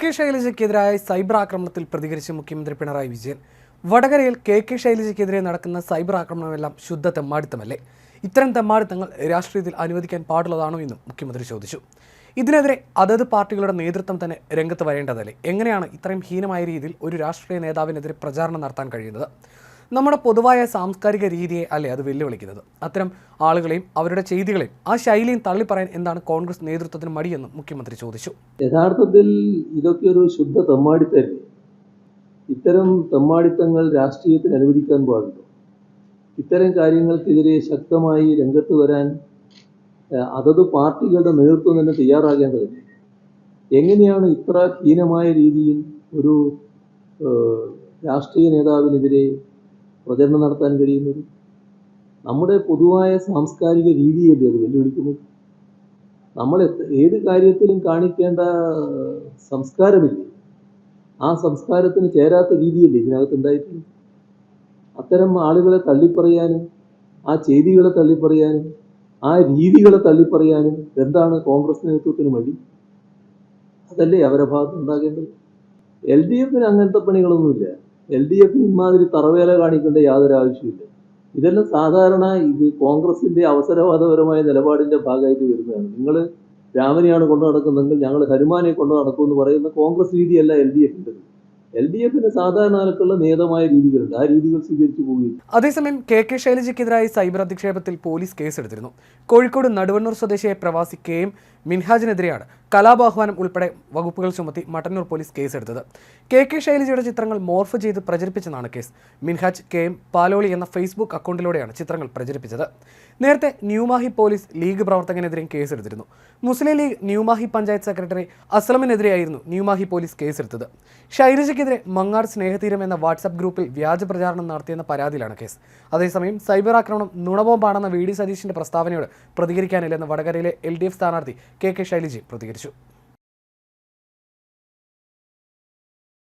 K ശൈലജയ്ക്കെതിരായ cyber ആക്രമണത്തിൽ പ്രതികരിച്ച് മുഖ്യമന്ത്രി പിണറായി വിജയൻ. വടകരയിൽ കെ കെ ശൈലജയ്ക്കെതിരെ നടക്കുന്ന സൈബർ ആക്രമണമെല്ലാം ശുദ്ധ തെമ്മാടിത്തമല്ലേ? ഇത്തരം തെമ്മാടിത്തങ്ങൾ രാഷ്ട്രീയത്തിൽ അനുവദിക്കാൻ പാടുള്ളതാണോ എന്നും മുഖ്യമന്ത്രി ചോദിച്ചു. ഇതിനെതിരെ അതത് പാർട്ടികളുടെ നേതൃത്വം തന്നെ രംഗത്ത് വരേണ്ടതല്ലേ? എങ്ങനെയാണ് ഇത്രയും ഹീനമായ രീതിയിൽ ഒരു രാഷ്ട്രീയ നേതാവിനെതിരെ പ്രചാരണം നടത്താൻ കഴിയുന്നത്? നമ്മുടെ പൊതുവായ സാംസ്കാരിക രീതിയെ അല്ലേ അത് വെല്ലുവിളിക്കുന്നത്? അത്തരം ആളുകളെയും അവരുടെ ചെയ്തികളെയും ആ ശൈലിയും തള്ളിപ്പറയാൻ എന്താണ് കോൺഗ്രസ് നേതൃത്വത്തിന് മടിയെന്നും മുഖ്യമന്ത്രി ചോദിച്ചു. യഥാർത്ഥത്തിൽ ഇതൊക്കെ ഒരു ശുദ്ധ തെമ്മാടിത്തല്ലേ ഇത്തരം തെമ്മാടിത്തങ്ങൾ രാഷ്ട്രീയത്തിന് അനുവദിക്കാൻ പാടുണ്ടോ? ഇത്തരം കാര്യങ്ങൾക്കെതിരെ ശക്തമായി രംഗത്ത് വരാൻ അതത് പാർട്ടികളുടെ നേതൃത്വം തന്നെ തയ്യാറാകേണ്ടതില്ല? എങ്ങനെയാണ് ഇത്ര ഹീനമായ രീതിയിൽ ഒരു രാഷ്ട്രീയ നേതാവിനെതിരെ പ്രചരണം നടത്താൻ കഴിയുന്നത്? നമ്മുടെ പൊതുവായ സാംസ്കാരിക രീതിയല്ലേ അത് വെല്ലുവിളിക്കുന്നത്? നമ്മൾ ഏത് കാര്യത്തിലും കാണിക്കേണ്ട സംസ്കാരമില്ലേ? ആ സംസ്കാരത്തിന് ചേരാത്ത രീതിയല്ലേ ഇതിനകത്ത് ഉണ്ടായിട്ടുണ്ട് അത്തരം ആളുകളെ തള്ളിപ്പറയാനും ആ ചെയ്തികളെ തള്ളിപ്പറയാനും ആ രീതികളെ തള്ളിപ്പറയാനും എന്താണ് കോൺഗ്രസ് നേതൃത്വത്തിന് മടി അതല്ലേ അവരുടെ ഭാഗത്ത് ഉണ്ടാകേണ്ടത്? എൽ ഡി എഫിന് അങ്ങനത്തെ പണികളൊന്നുമില്ല. എൽ ഡി എഫിന് ഇമാതിരി തറവേല കാണിക്കേണ്ട യാതൊരു ആവശ്യമില്ല ഇതെല്ലാം സാധാരണ ഇത് കോൺഗ്രസിന്റെ അവസരവാദപരമായ നിലപാടിന്റെ ഭാഗമായിട്ട് വരുന്നതാണ്. നിങ്ങൾ രാമനെയാണ് കൊണ്ടു നടക്കുന്നതെങ്കിൽ ഞങ്ങൾ ഹനുമാനെ കൊണ്ടു നടക്കുമെന്ന് പറയുന്ന കോൺഗ്രസ് രീതിയല്ല എൽ ഡി എഫിന്റെ എൽ ഡി എഫിന് സാധാരണ ആൾക്കുള്ള നിയതമായ രീതികളുണ്ട്. ആ രീതികൾ സ്വീകരിച്ചു പോവുകയും അതേസമയം കെ കെ ശൈലജയ്ക്കെതിരായ സൈബർ അധിക്ഷേപത്തിൽ പോലീസ് കേസെടുത്തിരുന്നു. കോഴിക്കോട് നടുവണ്ണൂർ സ്വദേശിയായ പ്രവാസി കെ എം മിൻഹാജിനെതിരെയാണ് കലാപാഹ്വാനം ഉൾപ്പെടെ വകുപ്പുകൾ ചുമത്തി മട്ടന്നൂർ പോലീസ് കേസെടുത്തത്. കെ കെ ശൈലജയുടെ ചിത്രങ്ങൾ മോർഫ് ചെയ്ത് പ്രചരിപ്പിച്ചെന്നാണ് case. Minhaj K M Paloli എന്ന ഫേസ്ബുക്ക് അക്കൗണ്ടിലൂടെയാണ് ചിത്രങ്ങൾ പ്രചരിപ്പിച്ചത്. നേരത്തെ ന്യൂമാഹി പോലീസ് ലീഗ് പ്രവർത്തകനെതിരെയും കേസെടുത്തിരുന്നു. Muslim League Newmahe panchayat secretary അസ്ലമിനെതിരെയായിരുന്നു Newmahe police കേസെടുത്തത്. ശൈലജയ്ക്കെതിരെ മങ്ങാർ സ്നേഹതീരം എന്ന വാട്സാപ്പ് ഗ്രൂപ്പിൽ വ്യാജ പ്രചാരണം നടത്തിയെന്ന പരാതിയിലാണ് കേസ്. അതേസമയം സൈബർ ആക്രമണം നുണബോംബാണെന്ന വി ഡി സതീഷിന്റെ പ്രസ്താവനയോട് പ്രതികരിക്കാനില്ലെന്ന് വടകരയിലെ എൽ ഡി എഫ് സ്ഥാനാർത്ഥി കെ കെ ശൈലജി പ്രതികരിച്ചു. sur,